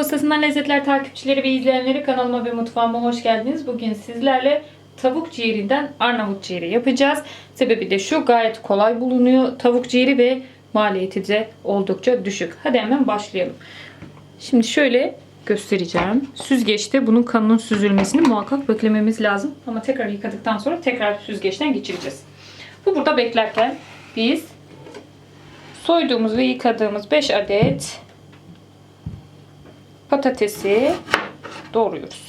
Merhaba Ustasından Lezzetler takipçileri ve izleyenleri kanalıma ve mutfağıma hoş geldiniz. Bugün sizlerle tavuk ciğerinden Arnavut ciğeri yapacağız. Sebebi de şu gayet kolay bulunuyor. Tavuk ciğeri ve maliyeti de oldukça düşük. Hadi hemen başlayalım. Şimdi şöyle göstereceğim. Süzgeçte bunun kanının süzülmesini muhakkak beklememiz lazım. Ama tekrar yıkadıktan sonra tekrar süzgeçten geçireceğiz. Bu burada beklerken biz soyduğumuz ve yıkadığımız 5 adet patatesi doğruyoruz.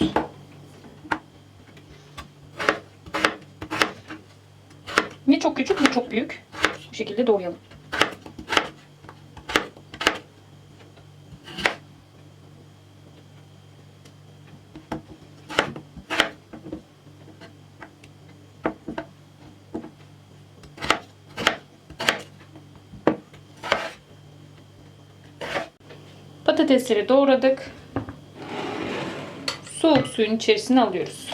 Ne çok küçük ne çok büyük. Bu şekilde doğrayalım. Patatesleri doğradık. Soğuk suyun içerisine alıyoruz.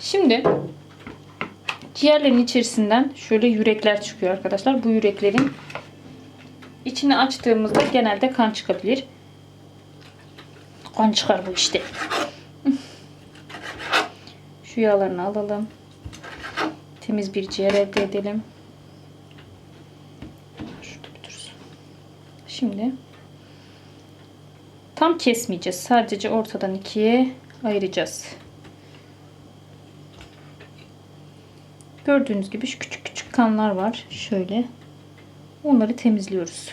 Şimdi ciğerlerin içerisinden şöyle yürekler çıkıyor arkadaşlar. Bu yüreklerin içini açtığımızda genelde kan çıkabilir. Kan çıkar bu işte. Şu yağlarını alalım. Temiz bir ciğer elde edelim. Şimdi Tam kesmeyeceğiz. Sadece ortadan ikiye ayıracağız. Gördüğünüz gibi şu küçük küçük kanlar var. Şöyle. Onları temizliyoruz.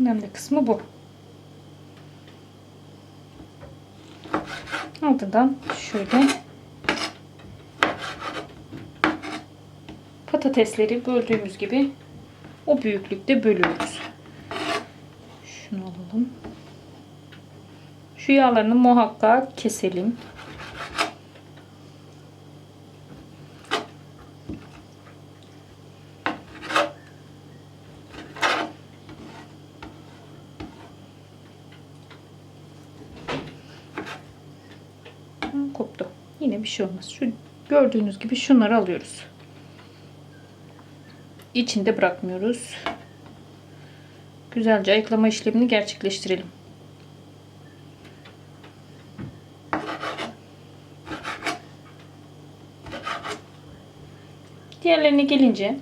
Önemli kısmı bu. Ardından şöyle patatesleri böldüğümüz gibi o büyüklükte bölüyoruz. Şunu alalım. Şu yağlarını muhakkak keselim. Koptu. Yine bir şey olmaz. Şu gördüğünüz gibi şunları alıyoruz içinde bırakmıyoruz. Güzelce ayıklama işlemini gerçekleştirelim. Diğerlerine gelince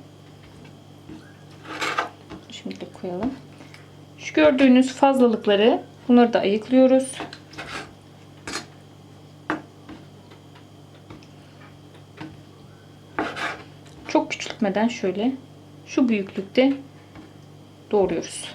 şimdilik koyalım. Şu gördüğünüz fazlalıkları bunları da ayıklıyoruz. Çok küçültmeden şöyle şu büyüklükte doğruyoruz.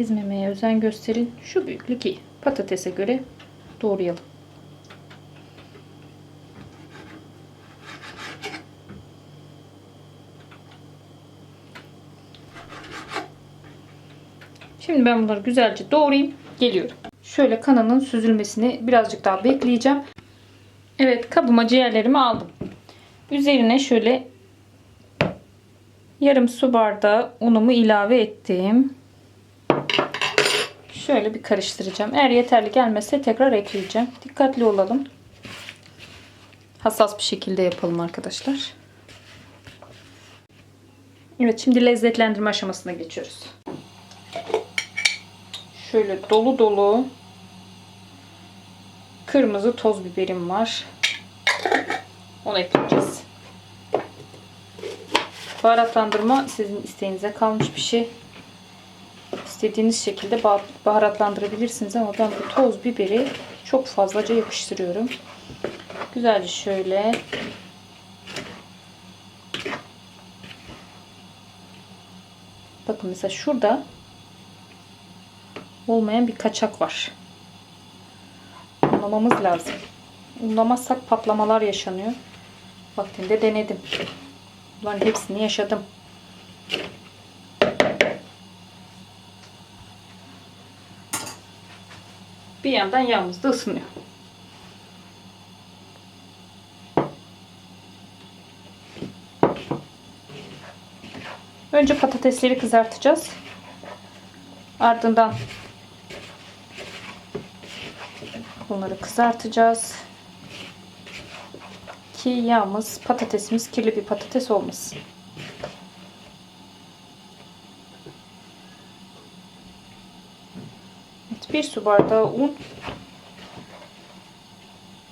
Ezmemeye özen gösterin. Şu büyüklük iyi. Patatese göre doğrayalım. Şimdi ben bunları güzelce doğrayayım. Geliyorum. Şöyle kanının süzülmesini birazcık daha bekleyeceğim. Evet kabıma ciğerlerimi aldım. Üzerine şöyle yarım su bardağı unumu ilave ettim. Şöyle bir karıştıracağım. Eğer yeterli gelmezse tekrar ekleyeceğim. Dikkatli olalım. Hassas bir şekilde yapalım arkadaşlar. Evet şimdi lezzetlendirme aşamasına geçiyoruz. Şöyle dolu dolu kırmızı toz biberim var. Onu ekleyeceğiz. Baharatlandırma sizin isteğinize kalmış bir şey. İstediğiniz şekilde baharatlandırabilirsiniz ama ben bu toz biberi çok fazlaca yapıştırıyorum. Güzelce şöyle Bakın mesela şurada olmayan bir kaçak var. Unlamamız lazım. Unlamazsak patlamalar yaşanıyor. Vaktinde denedim. Bunların hepsini yaşadım. Bir yandan yağımız da ısınıyor. Önce patatesleri kızartacağız. Ardından Bunları kızartacağız. Ki yağımız, patatesimiz kirli bir patates olmasın. Evet, bir su bardağı un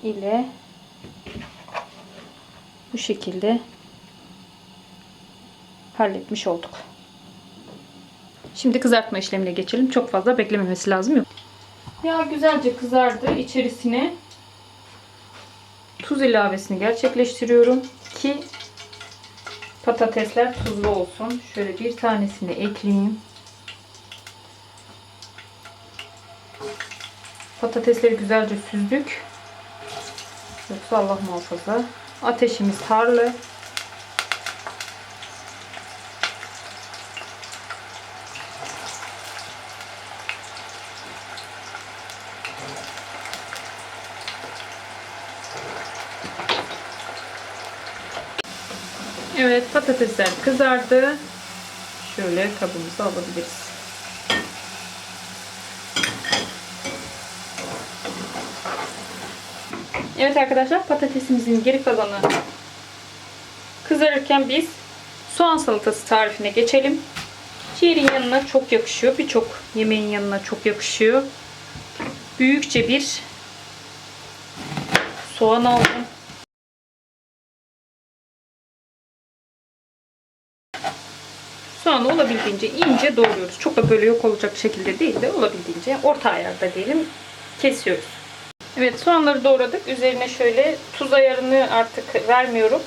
ile bu şekilde halletmiş olduk. Şimdi kızartma işlemine geçelim. Çok fazla beklememesi lazım yok. Yağ güzelce kızardı. İçerisine tuz ilavesini gerçekleştiriyorum ki patatesler tuzlu olsun. Şöyle bir tanesini ekleyeyim. Patatesleri güzelce süzdük. Yoksa Allah muhafaza. Ateşimiz harlı. Evet patatesler kızardı. Şöyle kabımıza alabiliriz. Evet arkadaşlar patatesimizin geri kalanı kızarırken biz soğan salatası tarifine geçelim. Ciğerin yanına çok yakışıyor. Birçok yemeğin yanına çok yakışıyor. Büyükçe bir soğan aldım. Olabildiğince ince doğruyoruz. Çok da böyle yok olacak şekilde değil de olabildiğince orta ayarda diyelim kesiyoruz. Evet soğanları doğradık. Üzerine şöyle tuz ayarını artık vermiyorum.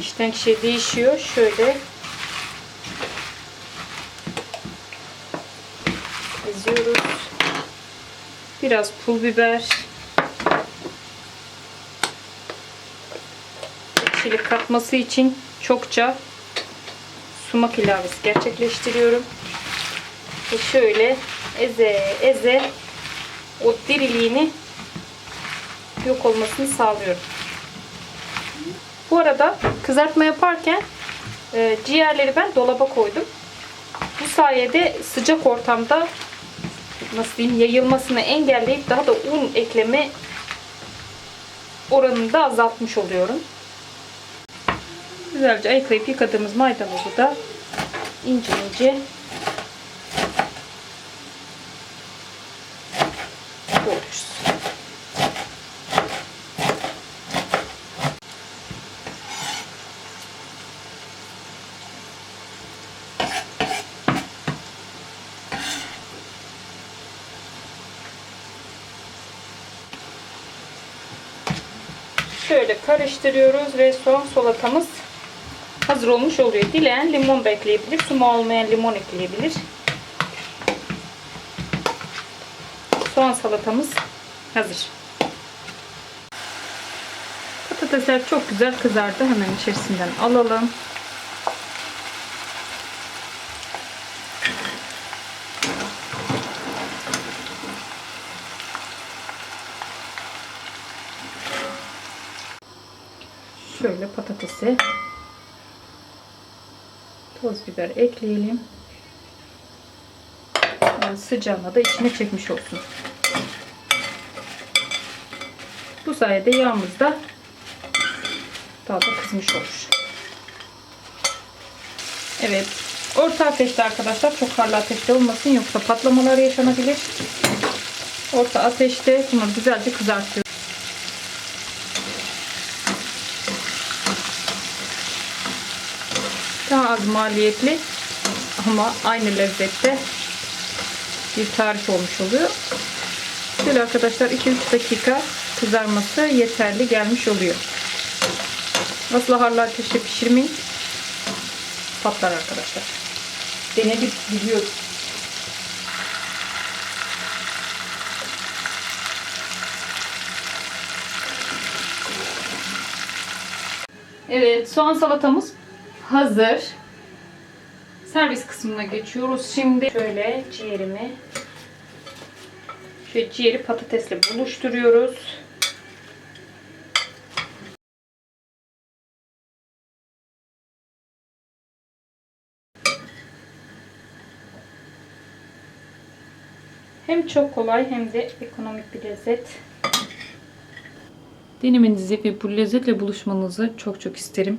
İşten kişiye değişiyor. Şöyle eziyoruz. Biraz pul biber. Ekşilik katması için çokça sumak ilavesi gerçekleştiriyorum. Ve şöyle eze eze o diriliğini yok olmasını sağlıyorum. Bu arada kızartma yaparken e, ciğerleri ben dolaba koydum. Bu sayede sıcak ortamda nasıl diyeyim yayılmasını engelleyip daha da un ekleme oranını da azaltmış oluyorum. Güzelce ayıklayıp yıkadığımız maydanozu da ince ince doğruyoruz. Şöyle karıştırıyoruz ve soğan salatamız hazır olmuş oluyor. Dileyen limon da ekleyebilir. Sumu olmayan limon ekleyebilir. Soğan salatamız hazır. Patatesler çok güzel kızardı. Hemen içerisinden alalım. Şöyle patatesi toz biber ekleyelim. Yani sıcağına da içine çekmiş olsun. Bu sayede yağımız da daha da kızmış olur. Evet. Orta ateşte arkadaşlar. Çok harlı ateşte olmasın. Yoksa patlamalar yaşanabilir. Orta ateşte bunu güzelce kızartıyoruz. Daha az maliyetli ama aynı lezzette bir tarif olmuş oluyor. Şöyle arkadaşlar 2-3 dakika kızarması yeterli gelmiş oluyor. Asla harlı ateşte pişirmeyin. Patlar arkadaşlar. Denedik biliyoruz. Evet soğan salatamız hazır. Servis kısmına geçiyoruz. Şimdi şöyle ciğerimi şöyle ciğeri patatesle buluşturuyoruz. Hem çok kolay hem de ekonomik bir lezzet. Denemenizi ve bu lezzetle buluşmanızı çok çok isterim.